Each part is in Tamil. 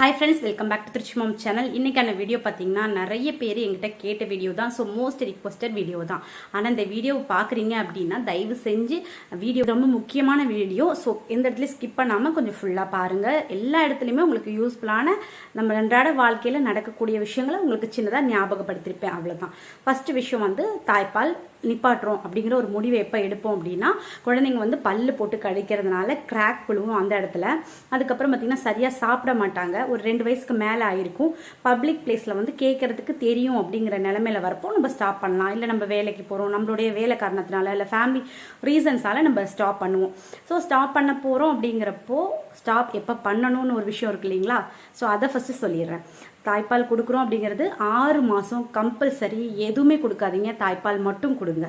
Hi friends welcome back to Trichy mom channel இன்றைக்கான வீடியோ பார்த்தீங்கன்னா நிறைய பேர் எங்கிட்ட கேட்ட வீடியோ தான். ஸோ மோஸ்ட் ரிக்வஸ்டட் வீடியோ தான். ஆனால் இந்த வீடியோ பார்க்குறீங்க அப்படின்னா தயவு செஞ்சு வீடியோ ரொம்ப முக்கியமான வீடியோ ஸோ எந்த இடத்துலையும் ஸ்கிப் பண்ணாமல் கொஞ்சம் ஃபுல்லாக பாருங்கள் எல்லா இடத்துலையுமே உங்களுக்கு யூஸ்ஃபுல்லான நம்ம அன்றாட வாழ்க்கையில் நடக்கக்கூடிய விஷயங்களை உங்களுக்கு சின்னதாக ஞாபகப்படுத்திருப்பேன். அவ்வளோதான் ஃபஸ்ட்டு விஷயம் வந்து தாய்ப்பால். நிப்பாட்டுறோம் அப்படிங்கிற ஒரு முடிவை எப்போ எடுப்போம் அப்படின்னா குழந்தைங்க வந்து பல்லு போட்டு கழிக்கிறதுனால கிராக் விழுவும் அந்த இடத்துல. அதுக்கப்புறம் பார்த்தீங்கன்னா சரியாக சாப்பிட மாட்டாங்க. ஒரு ரெண்டு வயசுக்கு மேலே ஆயிருக்கும். பப்ளிக் பிளேஸில் வந்து கேட்கறதுக்கு தெரியும் அப்படிங்கிற நிலமையில வரப்போ நம்ம ஸ்டாப் பண்ணலாம். இல்லை நம்ம வேலைக்கு போகிறோம் நம்மளுடைய வேலை காரணத்தினால இல்லை ஃபேமிலி ரீசன்ஸால நம்ம ஸ்டாப் பண்ணுவோம். ஸோ ஸ்டாப் பண்ண போகிறோம் அப்படிங்கிறப்போ ஸ்டாப் எப்போ பண்ணணும்னு ஒரு விஷயம் இருக்கு இல்லைங்களா? ஸோ அதை ஃபஸ்ட்டு சொல்லிடுறேன். தாய்ப்பால் கொடுக்குறோம் அப்படிங்கிறது ஆறு மாதம் கம்பல்சரி எதுவுமே கொடுக்காதீங்க. தாய்ப்பால் மட்டும் கொடுங்க.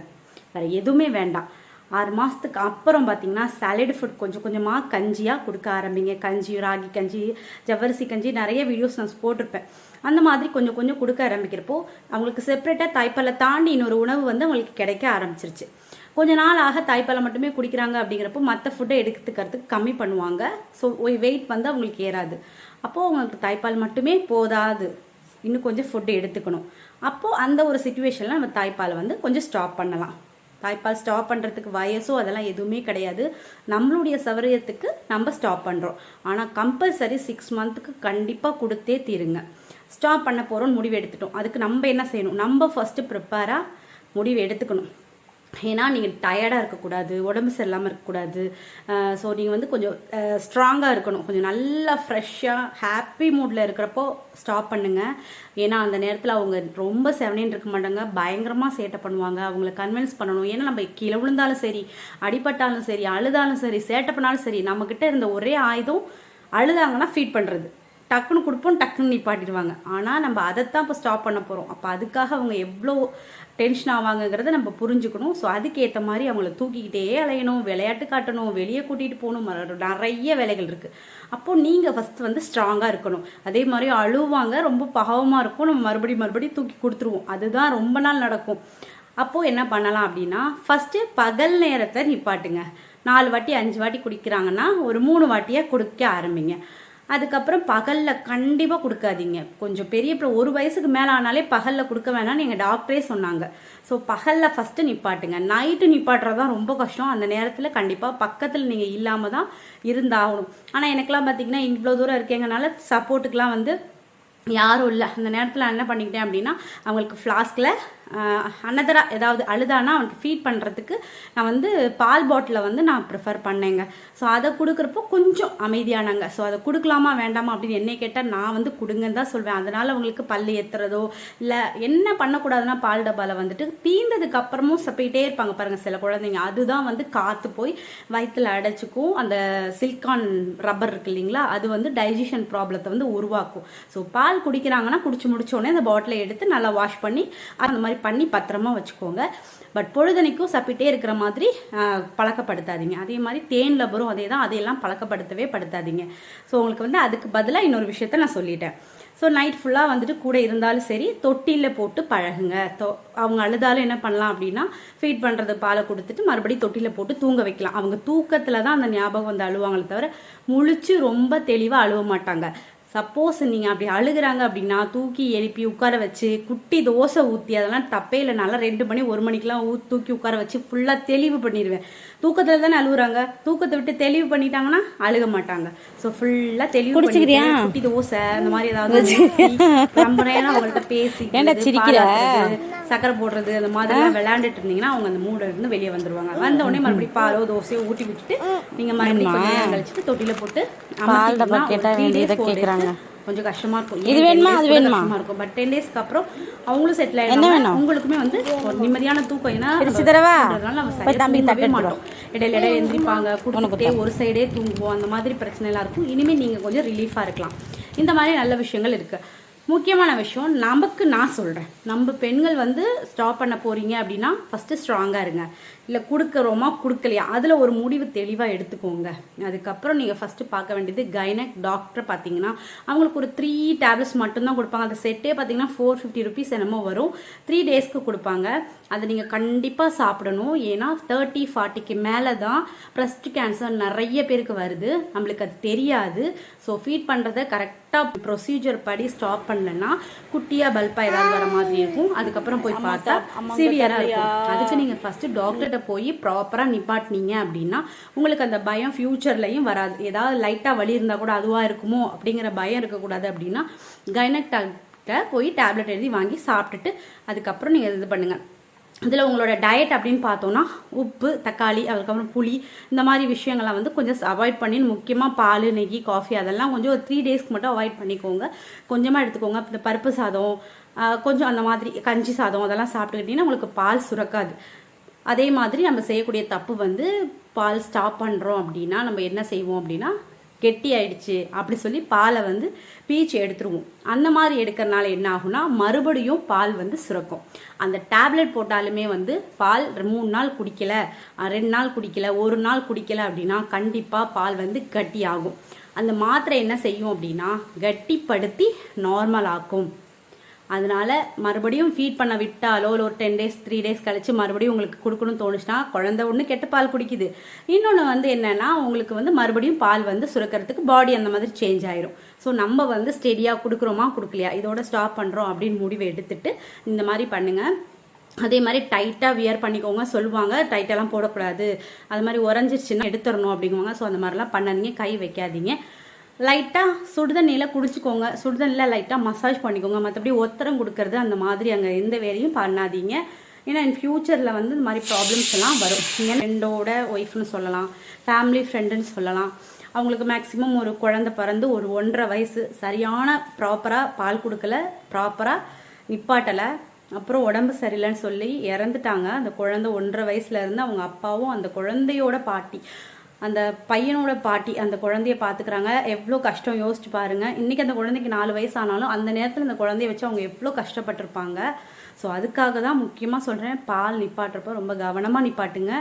வேறு எதுவுமே வேண்டாம். ஆறு மாதத்துக்கு அப்புறம் பார்த்தீங்கன்னா சாலட் ஃபுட் கொஞ்சம் கொஞ்சமாக கஞ்சியாக கொடுக்க ஆரம்பிங்க. கஞ்சி ராகி கஞ்சி ஜவ்வரிசி கஞ்சி நிறைய வீடியோஸ் நான் போட்டிருப்பேன். அந்த மாதிரி கொஞ்சம் கொஞ்சம் கொடுக்க ஆரம்பிக்கிறப்போ அவங்களுக்கு செப்பரேட்டாக தாய்ப்பாலை தாண்டி இன்னொரு உணவு வந்து அவங்களுக்கு கிடைக்க ஆரம்பிச்சிருச்சு. கொஞ்ச நாள் ஆக தாய்ப்பாலை மட்டுமே குடிக்கிறாங்க அப்படிங்கிறப்போ மற்ற ஃபுட்டை எடுத்துக்கிறதுக்கு கம்மி பண்ணுவாங்க. ஸோ வெயிட் வந்து அவங்களுக்கு ஏறாது. அப்போது அவங்களுக்கு தாய்ப்பால் மட்டுமே போதாது. இன்னும் கொஞ்சம் ஃபுட்டு எடுத்துக்கணும். அப்போது அந்த ஒரு சுச்சுவேஷனில் நம்ம தாய்ப்பால் வந்து கொஞ்சம் ஸ்டாப் பண்ணலாம். தாய்ப்பால் ஸ்டாப் பண்ணுறதுக்கு வயசோ அதெல்லாம் எதுவுமே கிடையாது. நம்மளுடைய சௌகரியத்துக்கு நம்ம ஸ்டாப் பண்ணுறோம் ஆனால் கம்பல்சரி சிக்ஸ் மந்த்துக்கு கண்டிப்பாக கொடுத்தே தீருங்க. ஸ்டாப் பண்ண போகிறோம்னு முடிவு எடுத்துட்டோம். அதுக்கு நம்ம என்ன செய்யணும்? நம்ம ஃபஸ்ட்டு ப்ரிப்பேராக முடிவு எடுத்துக்கணும். ஏன்னா நீங்கள் டயர்டாக இருக்கக்கூடாது உடம்பு சரியில்லாமல் இருக்கக்கூடாது. ஸோ நீங்கள் வந்து கொஞ்சம் ஸ்ட்ராங்காக இருக்கணும். கொஞ்சம் நல்லா ஃப்ரெஷ்ஷாக ஹாப்பி மூடில் இருக்கிறப்போ ஸ்டாப் பண்ணுங்கள் ஏன்னா அந்த நேரத்தில் அவங்க ரொம்ப செவனேன்னு இருக்க மாட்டாங்க. பயங்கரமாக சேட்டை பண்ணுவாங்க. அவங்கள கன்வின்ஸ் பண்ணணும். ஏன்னா நம்ம கீழே விழுந்தாலும் சரி அடிபட்டாலும் சரி அழுதாலும் சரி சேட்டை பண்ணாலும் சரி நம்மக்கிட்ட இருந்த ஒரே ஆயுதம் அழுதாங்கன்னா ஃபீட் பண்ணுறது டக்குன்னு கொடுப்போம் டக்குன்னு நிப்பாட்டிடுவாங்க. ஆனால் நம்ம அதைத்தான் இப்போ ஸ்டாப் பண்ண போகிறோம் அப்போ அதுக்காக அவங்க எவ்வளோ டென்ஷன் ஆவாங்கங்கிறத நம்ம புரிஞ்சுக்கணும். ஸோ அதுக்கேற்ற மாதிரி அவங்கள தூக்கிக்கிட்டே அலையணும் விளையாட்டு காட்டணும் வெளியே கூட்டிகிட்டு போகணும். நிறைய வேலைகள் இருக்குது அப்போது நீங்கள் ஃபஸ்ட்டு வந்து ஸ்ட்ராங்காக இருக்கணும். அதே மாதிரி அழுவாங்க ரொம்ப பாவமாக இருக்கும். நம்ம மறுபடியும் மறுபடியும் தூக்கி கொடுத்துருவோம். அதுதான் ரொம்ப நாள் நடக்கும். அப்போது என்ன பண்ணலாம் அப்படின்னா ஃபஸ்ட்டு பகல் நேரத்தை நிப்பாட்டுங்க. நாலு வாட்டி அஞ்சு வாட்டி குடிக்கிறாங்கன்னா ஒரு மூணு வாட்டியாக குடிக்க ஆரம்பிங்க. அதுக்கப்புறம் பகலில் கண்டிப்பாக கொடுக்காதீங்க. கொஞ்சம் பெரிய ஒரு வயசுக்கு மேலே ஆனாலே பகலில் கொடுக்க வேணாம்னு எங்கள் டாக்டரே சொன்னாங்க. ஸோ பகலில் ஃபஸ்ட்டு நிப்பாட்டுங்க. நைட்டு நிப்பாட்டுறது தான் ரொம்ப கஷ்டம். அந்த நேரத்தில் கண்டிப்பாக பக்கத்தில் நீங்கள் இல்லாமல் தான் இருந்தாகணும். ஆனால் எனக்கெல்லாம் பார்த்தீங்கன்னா இவ்வளோ தூரம் இருக்கேங்கனால சப்போர்ட்டுக்கெலாம் வந்து யாரும் இல்லை. அந்த நேரத்தில் என்ன பண்ணிக்கிட்டேன் அப்படின்னா அவங்களுக்கு ஃப்ளாஸ்கில் அன்னதராக ஏதாவது அழுதானா அவனுக்கு ஃபீட் பண்ணுறதுக்கு நான் வந்து பால் பாட்டிலை வந்து நான் ப்ரிஃபர் பண்ணேங்க. ஸோ அதை கொடுக்குறப்போ கொஞ்சம் அமைதியானாங்க. ஸோ அதை கொடுக்கலாமா வேண்டாமா அப்படின்னு என்னை கேட்டால் நான் வந்து கொடுங்கன்னு தான் சொல்வேன். அதனால் அவங்களுக்கு பல்லு ஏற்றுறதோ இல்லை என்ன பண்ணக்கூடாதுன்னா பால் டப்பாவில் வந்துட்டு தீந்ததுக்கு அப்புறமும் சப்பிட்டே இருப்பாங்க பாருங்கள் சில குழந்தைங்க. அதுதான் வந்து காற்று போய் வயிற்றில் அடைச்சிக்கும். அந்த சில்கான் ரப்பர் இருக்கு இல்லைங்களா அது வந்து டைஜஷன் ப்ராப்ளத்தை வந்து உருவாக்கும். ஸோ பால் குடிக்கிறாங்கன்னா குடிச்சு முடிச்சோடனே அந்த பாட்டிலை எடுத்து நல்லா வாஷ் பண்ணி அந்த மாதிரி பண்ணி பத்திரமா வச்சுக்கோங்க. பட் பொழுதனைக்கும் சப்பிட்டே இருக்கிற மாதிரி பழக்கப்படுத்தாதீங்க. அதே மாதிரி தேன் வரும் அதே தான். அதையெல்லாம் பழக்கப்படுத்தவே படுத்தாதீங்க. ஸோ உங்களுக்கு வந்து அதுக்கு பதிலாக இன்னொரு விஷயத்த நான் சொல்லிட்டேன். ஸோ நைட் ஃபுல்லாக வந்துட்டு கூட இருந்தாலும் சரி தொட்டியில் போட்டு பழகுங்க. தொ- அவங்க அழுதாலும் என்ன பண்ணலாம் அப்படின்னா ஃபீட் பண்ணுறது பாலை கொடுத்துட்டு மறுபடியும் தொட்டியில் போட்டு தூங்க வைக்கலாம். அவங்க தூக்கத்தில் தான் அந்த ஞாபகம் வந்து அழுவாங்களே தவிர முழிச்சு ரொம்ப தெளிவாக அழுவ மாட்டாங்க. சப்போஸ் நீங்கள் அப்படி அழுகுறாங்க அப்படின்னா தூக்கி எழுப்பி உட்கார வச்சு குட்டி தோசை ஊற்றி அதெல்லாம் தப்பே இல்லை. நல்லா ரெண்டு மணி ஒரு மணிக்கெலாம் ஊ தூக்கி உட்கார வச்சு ஃபுல்லாக தெளிவு பண்ணிடுவேன் தூக்கத்தில் தானே அழுகுறாங்க தூக்கத்தை விட்டு தெளிவு பண்ணிட்டாங்கன்னா அழுக மாட்டாங்க ஸோ ஃபுல்லாக தெளிவு குடிச்சுக்கிறியா? குட்டி தோசை அந்த மாதிரி ஏதாவது ரொம்ப நேரம் அவங்கள்ட்ட பேசி சிரிக்கிற? சக்கரை போடுறது அந்த மாதிரி விளையாண்டுட்டு இருந்தீங்கன்னா அவங்க அந்த மூட இருந்து வெளியே வந்துருவாங்க வந்த உடனே மறுபடியும் பாலோ தோசையோ ஊட்டி விட்டுட்டு நீங்க மறுபடியும் கழிச்சுட்டு தொட்டில போட்டு பால் டப்பா அமர்த்திட்டீங்கன்னா கேட்டா ஒரு three days, வேண்டியதை கேக்குறாங்க. கொஞ்சம் கஷ்டமா இருக்கும். இது வேணுமா, 10 அது வேணுமா? இருக்கும். பட் டென் டேஸ்க்கு அப்புறம் அவங்களும் செட்டில் என்ன ஆயிடுவாங்க வேணும்? உங்களுக்குமே வந்து ஒரு நிம்மதியான தூக்கம். ஏன்னா பிரிச்சு தரவா? நம்ம தம்பி தட்டு மாட்டோம். இடையில இடையில எந்திரிப்பாங்க கொடுத்துட்டே ஒரு சைடே தூங்குவோம். அந்த மாதிரி பிரச்சனை எல்லாம் இருக்கும். இனிமே நீங்க கொஞ்சம் ரிலீஃபா இருக்கலாம். இந்த மாதிரி நல்ல விஷயங்கள் இருக்கு. முக்கியமான விஷயம் நமக்கு நான் சொல்கிறேன் நம்ம பெண்கள் வந்து ஸ்டாப் பண்ண போகிறீங்க அப்படின்னா ஃபஸ்ட்டு ஸ்ட்ராங்காக இருங்க. இல்லை கொடுக்குறோமா கொடுக்கலையா? அதில் ஒரு முடிவு தெளிவாக எடுத்துக்கோங்க. அதுக்கப்புறம் நீங்கள் ஃபஸ்ட்டு பார்க்க வேண்டியது கைனக் டாக்டர் பார்த்தீங்கன்னா அவங்களுக்கு ஒரு த்ரீ டேப்லெட்ஸ் மட்டும்தான் கொடுப்பாங்க. அந்த செட்டே பார்த்தீங்கன்னா ஃபோர் ஃபிஃப்டி ருபீஸ் என்னமோ வரும். த்ரீ டேஸ்க்கு கொடுப்பாங்க. அதை நீங்கள் கண்டிப்பாக சாப்பிடணும். ஏன்னா தேர்ட்டி ஃபார்ட்டிக்கு மேலே தான் ப்ரெஸ்ட் கேன்சர் நிறைய பேருக்கு வருது. நம்மளுக்கு அது தெரியாது. ஸோ ஃபீட் பண்ணுறத கரெக்ட் கரெக்டாக ப்ரொசீஜர் படி ஸ்டாப் பண்ணலன்னா குட்டியாக பல்பாக ஏதாவது வர மாதிரி இருக்கும். அதுக்கப்புறம் போய் பார்த்தா சிவியராக இருக்கும். அதுக்கு நீங்கள் ஃபஸ்ட்டு டாக்டர்கிட்ட போய் ப்ராப்பராக நிப்பாட்டினீங்க அப்படின்னா உங்களுக்கு அந்த பயம் ஃப்யூச்சர்லையும் வராது. ஏதாவது லைட்டாக வலி இருந்தால் கூட அதுவாக இருக்குமோ அப்படிங்கிற பயம் இருக்கக்கூடாது அப்படின்னா கைனக் போய் டேப்லெட் எழுதி வாங்கி சாப்பிட்டுட்டு அதுக்கப்புறம் நீங்கள் இது பண்ணுங்கள் இதில் உங்களோட டயட் அப்படின்னு பார்த்தோன்னா உப்பு தக்காளி அதுக்கப்புறம் புளி இந்த மாதிரி விஷயங்கள்லாம் வந்து கொஞ்சம் அவாய்ட் பண்ணி முக்கியமாக பால் நெய் காஃபி அதெல்லாம் கொஞ்சம் ஒரு த்ரீ டேஸ்க்கு மட்டும் அவாய்ட் பண்ணிக்கோங்க. கொஞ்சமாக எடுத்துக்கோங்க. இந்த பருப்பு சாதம் கொஞ்சம் அந்த மாதிரி கஞ்சி சாதம் அதெல்லாம் சாப்பிட்டுக்கிட்டிங்கன்னா உங்களுக்கு பால் சுரக்காது. அதே மாதிரி நம்ம செய்யக்கூடிய தப்பு வந்து பால் ஸ்டாப் பண்ணுறோம் அப்படின்னா நம்ம என்ன செய்வோம் அப்படின்னா கெட்டி ஆயிடுச்சு அப்படி சொல்லி பாலை வந்து பீச்சு எடுத்துருவோம். அந்த மாதிரி எடுக்கிறனால என்ன ஆகும்னா மறுபடியும் பால் வந்து சுரக்கும். அந்த டேப்லெட் போட்டாலுமே வந்து பால் மூணு நாள் குடிக்கல ரெண்டு நாள் குடிக்கல ஒரு நாள் குடிக்கல அப்படின்னா கண்டிப்பாக பால் வந்து கட்டி ஆகும் அந்த மாத்திரை என்ன செய்யும் அப்படின்னா கட்டிப்படுத்தி நார்மல் ஆக்கும். அதனால மறுபடியும் ஃபீட் பண்ண விட்டாலோ இல்லை ஒரு டென் டேஸ் த்ரீ டேஸ் கழிச்சு மறுபடியும் உங்களுக்கு கொடுக்கணும்னு தோணுச்சுன்னா குழந்தை ஒன்று கெட்ட பால் குடிக்குது. இன்னொன்று வந்து என்னன்னா உங்களுக்கு வந்து மறுபடியும் பால் வந்து சுரக்கிறதுக்கு பாடி அந்த மாதிரி சேஞ்ச் ஆயிரும். ஸோ நம்ம வந்து ஸ்டெடியாக கொடுக்குறோமா கொடுக்கலையா? இதோட ஸ்டாப் பண்ணுறோம் அப்படின்னு முடிவு எடுத்துட்டு இந்த மாதிரி பண்ணுங்க. அதே மாதிரி டைட்டாக வியர் பண்ணிக்கோங்க சொல்லுவாங்க. டைட்டெல்லாம் போடக்கூடாது. அது மாதிரி உறைஞ்சிருச்சுன்னா எடுத்துடணும் அப்படிங்குவாங்க. ஸோ அந்த மாதிரிலாம் பண்ணாதீங்க. கை வைக்காதீங்க. லைட்டாக சுடுதண்ணியில் குடிச்சிக்கோங்க. சுடுதண்ணியில் லைட்டாக மசாஜ் பண்ணிக்கோங்க. மற்றபடி ஒத்தரம் கொடுக்கறது அந்த மாதிரி அங்கே எந்த வேலையும் பண்ணாதீங்க. ஏன்னா இன் ஃப்யூச்சரில் வந்து இந்த மாதிரி ப்ராப்ளம்ஸ் எல்லாம் வரும். நீங்கள் ஃப்ரெண்டோட ஒய்ஃப்னு சொல்லலாம். ஃபேமிலி ஃப்ரெண்டுன்னு சொல்லலாம். அவங்களுக்கு மேக்ஸிமம் ஒரு குழந்தை பிறந்து ஒரு ஒன்றரை வயசு சரியான ப்ராப்பராக பால் கொடுக்கல ப்ராப்பராக நிப்பாட்டலை அப்புறம் உடம்பு சரியில்லைன்னு சொல்லி இறந்துட்டாங்க. அந்த குழந்தை ஒன்றரை வயசுல இருந்து அவங்க அப்பாவும் அந்த குழந்தையோட பாட்டி. அந்த பையனோட பாட்டி அந்த குழந்தைய பார்த்துக்கிறாங்க எவ்வளோ கஷ்டம் யோசிச்சு பாருங்க. இன்னைக்கு அந்த குழந்தைக்கு நாலு வயசு ஆனாலும் அந்த நேரத்தில் இந்த குழந்தைய வச்சு அவங்க எவ்வளோ கஷ்டப்பட்டிருப்பாங்க. ஸோ அதுக்காக தான் முக்கியமாக சொல்கிறேன் பால் நிப்பாட்டுறப்ப ரொம்ப கவனமாக நிப்பாட்டுங்க.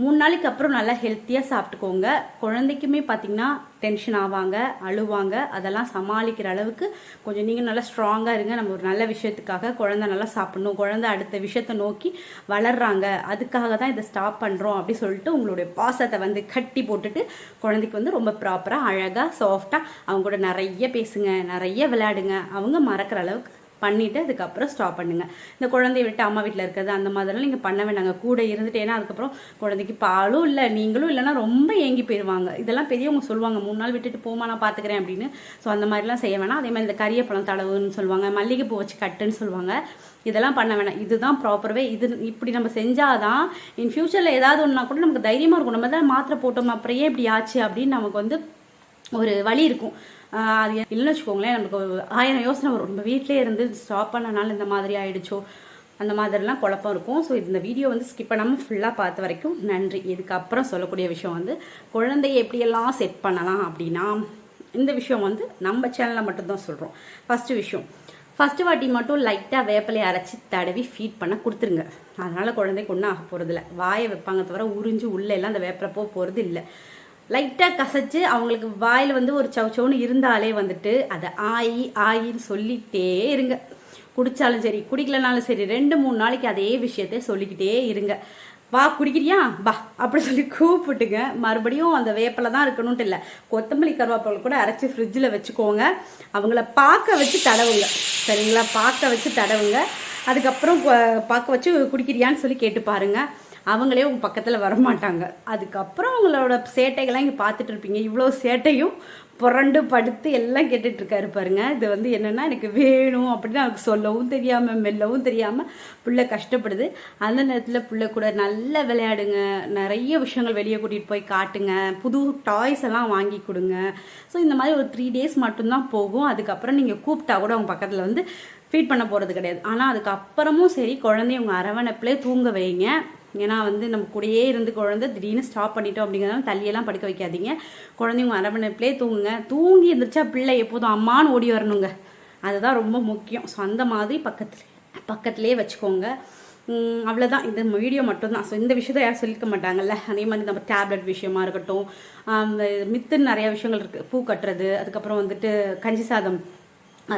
மூணு நாளைக்கு அப்புறம் நல்லா ஹெல்த்தியாக சாப்பிட்டுக்கோங்க. குழந்தைக்குமே பார்த்தீங்கன்னா டென்ஷன் ஆவாங்க அழுவாங்க. அதெல்லாம் சமாளிக்கிற அளவுக்கு கொஞ்சம் நீங்கள் நல்லா ஸ்ட்ராங்காக இருங்க. நம்ம ஒரு நல்ல விஷயத்துக்காக குழந்தை நல்லா சாப்பிடணும். குழந்தை அடுத்த விஷயத்தை நோக்கி வளர்றாங்க. அதுக்காக தான் இதை ஸ்டாப் பண்ணுறோம் அப்படி சொல்லிட்டு உங்களுடைய பாசத்தை வந்து கட்டி போட்டுட்டு குழந்தைக்கு வந்து ரொம்ப ப்ராப்பராக அழகாக சாஃப்டாக அவங்க கூட நிறைய பேசுங்க நிறைய விளையாடுங்க. அவங்க மறக்கிற அளவுக்கு பண்ணிவிட்டு அதுக்கப்புறம் ஸ்டாப் பண்ணுங்க. இந்த குழந்தைய விட்டு அம்மா வீட்டில் இருக்கிறது அந்த மாதிரிலாம் நீங்கள் பண்ண வேண்டாங்க கூட இருந்துட்டு ஏன்னா அதுக்கப்புறம் குழந்தைக்கு பாலும் இல்லை நீங்களும் இல்லைன்னா ரொம்ப ஏங்கி போயிடுவாங்க இதெல்லாம் பெரியவங்க சொல்லுவாங்க மூணு நாள் விட்டுட்டு போமா நான் பார்த்துக்கிறேன் அப்படின்னு. ஸோ அந்த மாதிரிலாம் செய்ய வேணாம். அதே மாதிரி இந்த கரியப்பழம் தடவுன்னு சொல்லுவாங்க மல்லிகைப்பூ வச்சு கட்டுன்னு சொல்லுவாங்க. இதெல்லாம் பண்ண வேணாம். இதுதான் ப்ராப்பர்வே இது இப்படி நம்ம செஞ்சாதான் இன் ஃபியூச்சரில் ஏதாவது ஒன்றா கூட நமக்கு தைரியமாக இருக்கும். நம்ம தான் மாத்திரை போட்டோம் அப்புறம் ஏன் இப்படி ஆச்சு அப்படின்னு நமக்கு வந்து ஒரு வழி இருக்கும். அது இல்லைன்னு வச்சுக்கோங்களேன் நமக்கு ஒரு ஆயிரம் யோசனை வரும். நம்ம வீட்டிலே இருந்து ஸ்டாப் பண்ணனால இந்த மாதிரி ஆயிடுச்சோ அந்த மாதிரிலாம் குழப்பம் இருக்கும். ஸோ இந்த வீடியோ வந்து ஸ்கிப் பண்ணாமல் ஃபுல்லாக பார்த்த வரைக்கும் நன்றி. இதுக்கப்புறம் சொல்லக்கூடிய விஷயம் வந்து குழந்தைய எப்படியெல்லாம் செட் பண்ணலாம் அப்படின்னா இந்த விஷயம் வந்து நம்ம சேனலில் மட்டும்தான் சொல்கிறோம் ஃபஸ்ட்டு விஷயம். ஃபஸ்ட்டு வாட்டி மட்டும் லைட்டாக வேப்பிலையை அரைச்சி தடவி ஃபீட் பண்ண கொடுத்துருங்க. அதனால் குழந்தைக்கு ஒன்றும் ஆக போகிறதில்ல வாயை வைப்பாங்க தவிர உறிஞ்சு உள்ளே எல்லாம் அந்த வேப்பிலை போக போகிறது இல்லை லைட்டாக கசைச்சு அவங்களுக்கு வாயில் வந்து ஒரு சவுச்சவுன்னு இருந்தாலே வந்துட்டு அதை ஆயி ஆயின்னு சொல்லிகிட்டே இருங்க. குடித்தாலும் சரி குடிக்கலனாலும் சரி ரெண்டு மூணு நாளைக்கு அதே விஷயத்த சொல்லிக்கிட்டே இருங்க. வா குடிக்கிறியா? பா அப்படி சொல்லி கூப்பிட்டுங்க. மறுபடியும் அந்த வேப்பில தான் இருக்கணும்ட்டு இல்லை. கொத்தமல்லி கருவேப்பிலை கூட அரைச்சி ஃப்ரிட்ஜில் வச்சுக்கோங்க. அவங்கள பார்க்க வச்சு தடவுங்க. சரிங்களா? பார்க்க வச்சு தடவுங்க. அதுக்கப்புறம் பார்க்க வச்சு குடிக்கிறியான்னு சொல்லி கேட்டு பாருங்கள் அவங்களே உங்கள் பக்கத்தில் வரமாட்டாங்க. அதுக்கப்புறம் அவங்களோட சேட்டைகள்லாம் இங்கே பார்த்துட்டு இருப்பீங்க. இவ்வளோ சேட்டையும் புரண்டு படுத்து எல்லாம் கேட்டுட்ருக்காரு பாருங்கள் பாருங்க. இது வந்து என்னென்னா எனக்கு வேணும் அப்படின்னு அவருக்கு சொல்லவும் தெரியாமல் மெல்லவும் தெரியாமல் புள்ள கஷ்டப்படுது. அந்த நேரத்தில் புள்ள கூட நல்லா விளையாடுங்க. நிறைய விஷயங்கள் வெளியே கூட்டிகிட்டு போய் காட்டுங்க. புது டாய்ஸ் எல்லாம் வாங்கி கொடுங்க. ஸோ இந்த மாதிரி ஒரு த்ரீ டேஸ் மட்டும்தான் போகும். அதுக்கப்புறம் நீங்கள் கூப்பிட்டா கூட அவங்க பக்கத்தில் வந்து ஃபீட் பண்ண போகிறது கிடையாது. ஆனால் அதுக்கப்புறமும் சரி குழந்தைய உங்கள் அரவணைப்பிலே தூங்க வைங்க. ஏன்னா வந்து நம்ம கூடயே இருந்து குழந்தை திடீர்னு ஸ்டாப் பண்ணிட்டோம் அப்படிங்கிறதால தள்ளியெல்லாம் படுக்க வைக்காதீங்க. குழந்தைங்க அரவணைப்பிலே தூங்குங்க. தூங்கி எழுந்திரிச்சா பிள்ளை எப்போதும் அம்மான்னு ஓடி வரணுங்க. அதுதான் ரொம்ப முக்கியம். ஸோ அந்த மாதிரி பக்கத்துல பக்கத்துலேயே வச்சுக்கோங்க. அவ்வளோதான் இந்த வீடியோ மட்டும்தான். ஸோ இந்த விஷயத்த யாரும் சொல்லிக்க மாட்டாங்கல்ல. அதே மாதிரி நம்ம டேப்லெட் விஷயமா இருக்கட்டும் ஆம், மித்துன்னு நிறைய விஷயங்கள் இருக்குது பூ கட்டுறது அதுக்கப்புறம் வந்துட்டு கஞ்சி சாதம்.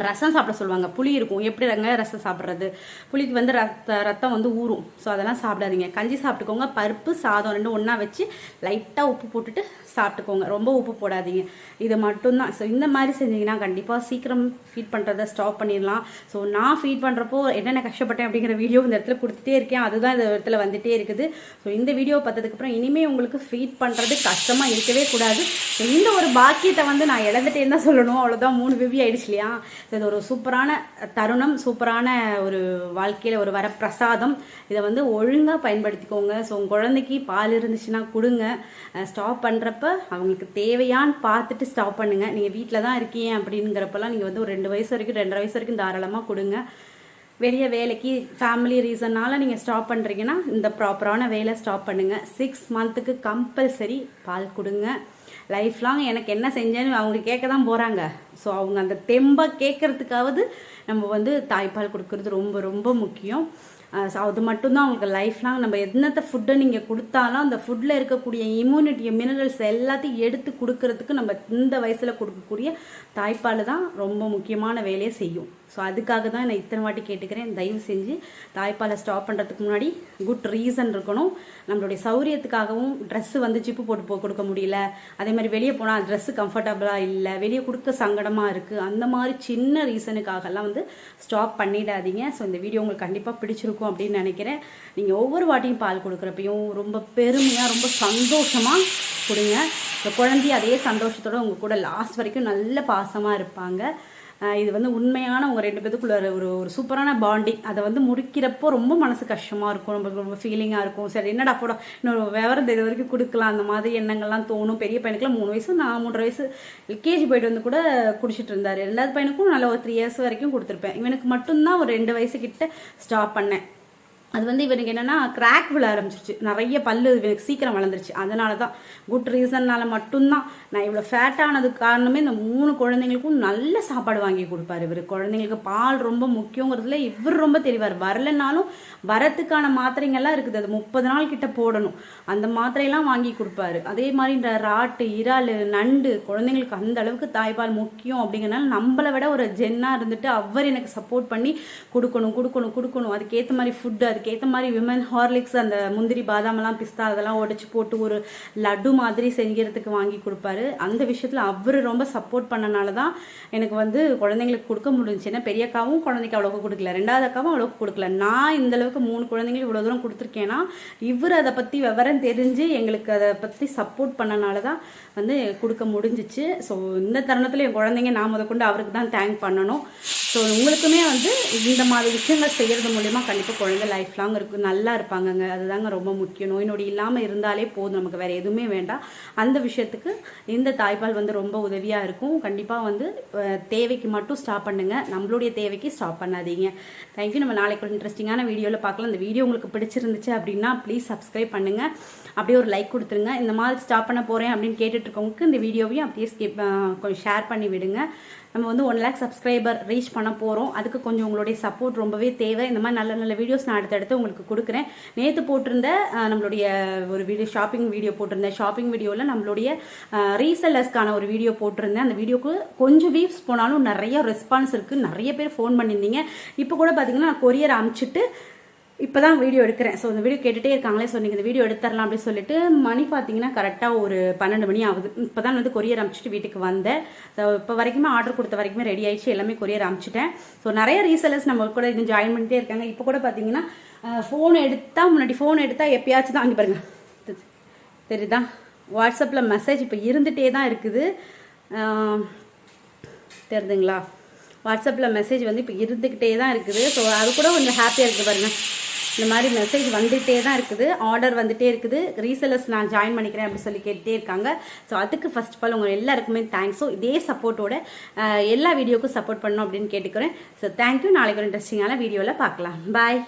ரசம் சாப்பிட சொல்லுவாங்க. புளி இருக்கும். எப்படி ரங்க ரசம் சாப்பிட்றது? புளிக்கு வந்து ரத்த ரத்தம் வந்து ஊறும். ஸோ அதெல்லாம் சாப்பிடாதீங்க. கஞ்சி சாப்பிட்டுக்கோங்க. பருப்பு சாதம் ரெண்டும் ஒன்றா வச்சு லைட்டாக உப்பு போட்டுட்டு சாப்பிட்டுக்கோங்க. ரொம்ப உப்பு போடாதீங்க. இது மட்டும்தான். ஸோ இந்த மாதிரி செஞ்சீங்கன்னா கண்டிப்பாக சீக்கிரம் ஃபீட் பண்ணுறதை ஸ்டாப் பண்ணிடலாம். ஸோ நான் ஃபீட் பண்ணுறப்போ என்னென்ன கஷ்டப்பட்டேன் அப்படிங்கிற வீடியோ இந்த இடத்துல கொடுத்துட்டே இருக்கேன். அதுதான் இந்த இடத்துல வந்துட்டே இருக்குது. ஸோ இந்த வீடியோ பார்த்ததுக்கப்புறம் இனிமேல் உங்களுக்கு ஃபீட் பண்ணுறது கஷ்டமாக இருக்கவே கூடாது. ஸோ இந்த ஒரு பாக்கியத்தை வந்து நான் இழந்துட்டேன்னு தான் சொல்லணும். அவ்வளோதான் மூணு பேபி ஆயிடுச்சு இல்லையா? இது ஒரு சூப்பரான தருணம் சூப்பரான ஒரு வாழ்க்கையில் ஒரு வர பிரசாதம் இதை வந்து ஒழுங்காக பயன்படுத்திக்கோங்க. ஸோ உங்கள் குழந்தைக்கு பால் இருந்துச்சுன்னா கொடுங்க. ஸ்டாப் பண்ணுறப்ப அவங்களுக்கு தேவையான்னு பார்த்துட்டு ஸ்டாப் பண்ணுங்கள் நீங்கள் வீட்டில் தான் இருக்கீங்க அப்படிங்கிறப்பெல்லாம் நீங்கள் வந்து ஒரு ரெண்டு வயசு வரைக்கும் ரெண்டரை வயசு வரைக்கும் தாராளமாக கொடுங்க. வெளியே வேலைக்கு ஃபேமிலி ரீசன்னால் நீங்கள் ஸ்டாப் பண்ணுறீங்கன்னா இந்த ப்ராப்பரான வேலை ஸ்டாப் பண்ணுங்கள் சிக்ஸ் மந்த்துக்கு கம்பல்சரி பால் கொடுங்க. லைஃப் லாங் எனக்கு என்ன செஞ்சேன்னு அவங்க கேட்க தான் போகிறாங்க ஸோ அவங்க அந்த தெம்பை கேட்குறதுக்காவது நம்ம வந்து தாய்ப்பால் கொடுக்கறது ரொம்ப ரொம்ப முக்கியம். ஸோ அது மட்டும்தான் அவங்களுக்கு லைஃப் லாங் நம்ம என்னத்த ஃபுட்டை நீங்கள் கொடுத்தாலும் அந்த ஃபுட்டில் இருக்கக்கூடிய இம்யூனிட்டி மினரல்ஸ் எல்லாத்தையும் எடுத்து கொடுக்கறதுக்கு நம்ம இந்த வயசில் கொடுக்கக்கூடிய தாய்ப்பால் தான் ரொம்ப முக்கியமான வேலையை செய்யும். ஸோ அதுக்காக தான் நான் இத்தனை வாட்டி கேட்டுக்கிறேன். தயவு செஞ்சு தாய்ப்பாலை ஸ்டாப் பண்ணுறதுக்கு முன்னாடி குட் ரீசன் இருக்கணும். நம்மளுடைய சௌரியத்துக்காகவும் ட்ரெஸ்ஸு வந்து ஜிப்பு போட்டு போ கொடுக்க முடியல. அதே மாதிரி வெளியே போனால் ட்ரெஸ்ஸு கம்ஃபர்டபுளாக இல்லை. வெளியே கொடுக்க சங்கடமாக இருக்குது அந்த மாதிரி சின்ன ரீசனுக்காகலாம் வந்து ஸ்டாப் பண்ணிடாதீங்க. ஸோ இந்த வீடியோ உங்களுக்கு கண்டிப்பாக பிடிச்சிருக்கும் அப்படின்னு நினைக்கிறேன். நீங்கள் ஒவ்வொரு வாட்டியும் பால் கொடுக்குறப்பையும் ரொம்ப பெருமையாக ரொம்ப சந்தோஷமாக கொடுங்க. இந்த குழந்தைய அதே சந்தோஷத்தோடு உங்கள் கூட லாஸ்ட் வரைக்கும் நல்ல பாசமாக இருப்பாங்க. இது வந்து உண்மையான உங்கள் ரெண்டு பேத்துக்குள்ள ஒரு ஒரு சூப்பரான பாண்டிங் அதை வந்து முடிக்கிறப்போ ரொம்ப மனசு கஷ்டமாக இருக்கும் ரொம்ப ரொம்ப ஃபீலிங்காக இருக்கும். சரி என்னடா போட இன்னொரு விவரம் தெரிஞ்ச வரைக்கும் கொடுக்கலாம். அந்த மாதிரி எண்ணங்கள்லாம் தோணும். பெரிய பையனுக்குலாம் மூணு வயசு நான் மூன்றரை வயசு எல்கேஜி போயிட்டு வந்து கூட குடிச்சிட்டு இருந்தார். ரெண்டாவது பையனுக்கும் நல்ல ஒரு த்ரீ இயர்ஸ் வரைக்கும் கொடுத்துருப்பேன். இவனுக்கு மட்டும்தான் ஒரு ரெண்டு வயசு கிட்ட ஸ்டாப் பண்ணேன். அது வந்து இவனுக்கு என்னென்னா கிராக் விழ ஆரம்பிச்சிருச்சு. நிறைய பல்லு இவனுக்கு சீக்கிரம் வளர்ந்துருச்சு. அதனால தான் குட் ரீசன்னால் மட்டும்தான் நான் இவ்வளோ ஃபேட்டானதுக்கு காரணமே இந்த மூணு குழந்தைங்களுக்கும் நல்ல சாப்பாடு வாங்கி கொடுப்பாரு இவர். குழந்தைங்களுக்கு பால் ரொம்ப முக்கியங்கிறதுல இவர் ரொம்ப தெளிவார். வரலனாலும் வரத்துக்கான மாத்திரைங்கள்லாம் இருக்குது. அது முப்பது நாள் கிட்ட போடணும். அந்த மாத்திரையெல்லாம் வாங்கி கொடுப்பாரு. அதே மாதிரி இந்த ராட்டு இறால் நண்டு குழந்தைங்களுக்கு அந்த அளவுக்கு தாய்ப்பால் முக்கியம் அப்படிங்கிறனால நம்மளை விட ஒரு ஜென்னாக இருந்துட்டு அவர் எனக்கு சப்போர்ட் பண்ணி கொடுக்கணும் கொடுக்கணும் கொடுக்கணும். அதுக்கேற்ற மாதிரி ஃபுட்டு அதுக்கு அதுக்கேற்ற மாதிரி விமன் ஹார்லிக்ஸ் அந்த முந்திரி பாதாமெல்லாம் பிஸ்தா அதெல்லாம் உடச்சி போட்டு ஒரு லட்டு மாதிரி செஞ்சுறதுக்கு வாங்கி கொடுப்பாரு. அந்த விஷயத்தில் அவர் ரொம்ப சப்போர்ட் பண்ணனால தான் எனக்கு வந்து குழந்தைங்களுக்கு கொடுக்க முடிஞ்சு ஏன்னா பெரிய அக்காவும் குழந்தைக்கு அவ்வளோக்கு கொடுக்கல. ரெண்டாவது அக்காவும் அவ்வளோக்கு கொடுக்கல. நான் இந்த அளவுக்கு மூணு குழந்தைங்களுக்கு இவ்வளோ தூரம் கொடுத்துருக்கேன்னா இவர் அதை பற்றி விவரம் தெரிஞ்சு எங்களுக்கு அதை பற்றி சப்போர்ட் பண்ணனால தான் வந்து கொடுக்க முடிஞ்சிச்சு. ஸோ இந்த தருணத்தில் என் குழந்தைங்க நான் முதற்கொண்டு அவருக்கு தான் தேங்க் பண்ணணும். ஸோ உங்களுக்குமே வந்து இந்த மாதிரி விஷயங்கள் செய்கிறது மூலயமா கண்டிப்பாக குழந்தை லைஃப் லாங் இருக்கும் நல்லா இருப்பாங்கங்க. அதுதாங்க ரொம்ப முக்கியம். நோய் நொடி இல்லாமல் இருந்தாலே போதும். நமக்கு வேறு எதுவுமே வேண்டாம். அந்த விஷயத்துக்கு இந்த தாய்ப்பால் வந்து ரொம்ப உதவியாக இருக்கும். கண்டிப்பாக வந்து தேவைக்கு மட்டும் ஸ்டாப் பண்ணுங்கள் நம்மளுடைய தேவைக்கு ஸ்டாப் பண்ணாதீங்க. தேங்க்யூ நம்ம நாளைக்கு ஒரு இன்ட்ரெஸ்டிங்கான வீடியோவில் பார்க்கலாம். இந்த வீடியோ உங்களுக்கு பிடிச்சிருந்துச்சு அப்படின்னா ப்ளீஸ் சப்ஸ்கிரைப் பண்ணுங்கள் அப்படியே ஒரு லைக் கொடுத்துருங்க. இந்த மாதிரி ஸ்டாப் பண்ண போகிறேன் அப்படின்னு கேட்டுட்ருக்கவங்களுக்கு இந்த வீடியோவையும் அப்படியே ஸ்கிப் கொஞ்சம் ஷேர் பண்ணி விடுங்க நம்ம வந்து ஒன் லேக் சப்ஸ்கிரைபர் ரீச் பண்ண போகிறோம் அதுக்கு கொஞ்சம் உங்களுடைய சப்போர்ட் ரொம்பவே தேவை. இந்த மாதிரி நல்ல நல்ல வீடியோஸ் நான் அடுத்தடுத்து உங்களுக்கு கொடுக்குறேன். நேற்று போட்டிருந்த நம்மளுடைய ஒரு வீடியோ ஷாப்பிங் வீடியோ போட்டிருந்தேன் ஷாப்பிங் வீடியோவில் நம்மளுடைய ரீசெல்லர்ஸ்க்கான ஒரு வீடியோ போட்டிருந்தேன். அந்த வீடியோக்கு கொஞ்சம் வீவ்ஸ் போனாலும் நிறைய ரெஸ்பான்ஸ் இருக்குது நிறைய பேர் ஃபோன் பண்ணியிருந்தீங்க. இப்போ கூட பார்த்தீங்கன்னா நான் கொரியர் அமுச்சிட்டு இப்போ தான் வீடியோ எடுக்கிறேன். ஸோ இந்த வீடியோ கேட்டுகிட்டே இருக்காங்களே ஸோ நீங்கள் இந்த வீடியோ எடுத்துடலாம் அப்படின்னு சொல்லிட்டு மணி பார்த்தீங்கன்னா கரெக்டாக ஒரு பன்னெண்டு மணி ஆகுது. இப்போ தான் வந்து கொரியர் அனுப்பிச்சிட்டு வீட்டுக்கு வந்தேன். ஸோ இப்போ வரைக்குமே ஆர்டர் கொடுத்த வரைக்குமே ரெடி ஆயிடுச்சு. எல்லாமே கொரியர் அனுப்பிச்சிட்டேன். ஸோ நிறைய ரீசெலர்ஸ் நம்ம கூட இன்னும் ஜாயின் பண்ணிட்டே இருக்காங்க. இப்போ கூட பார்த்தீங்கன்னா ஃபோன் எடுத்தால் முன்னாடி ஃபோன் எடுத்தால் எப்பயாச்சும் தான் அங்கே பாருங்க. தெரியுதா? வாட்ஸ்அப்பில் மெசேஜ் இப்போ இருந்துகிட்டே தான் இருக்குது. தெரியுதுங்களா வாட்ஸ்அப்பில் மெசேஜ் வந்து இப்போ இருந்துக்கிட்டே தான் இருக்குது. ஸோ அது கூட கொஞ்சம் ஹாப்பியாக இருக்குது பாருங்கள் இந்த மாதிரி மெசேஜ் வந்துகிட்டே தான் இருக்குது. ஆர்டர் வந்துகிட்டே இருக்குது. ரீசெலர்ஸ் நான் ஜாயின் பண்ணிக்கிறேன் அப்படின்னு சொல்லி கேட்டுட்டே இருக்காங்க. ஸோ அதுக்கு ஃபஸ்ட் ஆஃப் ஆல் உங்கள் எல்லாருக்குமே தேங்க்ஸ் ஸோ இதே சப்போர்ட்டோட எல்லா வீடியோக்கும் சப்போர்ட் பண்ணணும் அப்படின்னு கேட்டுக்கிறேன். ஸோ தேங்க்யூ நாளைக்கு ஒரு இன்ட்ரெஸ்டிங்கான வீடியோவில் பார்க்கலாம். பாய்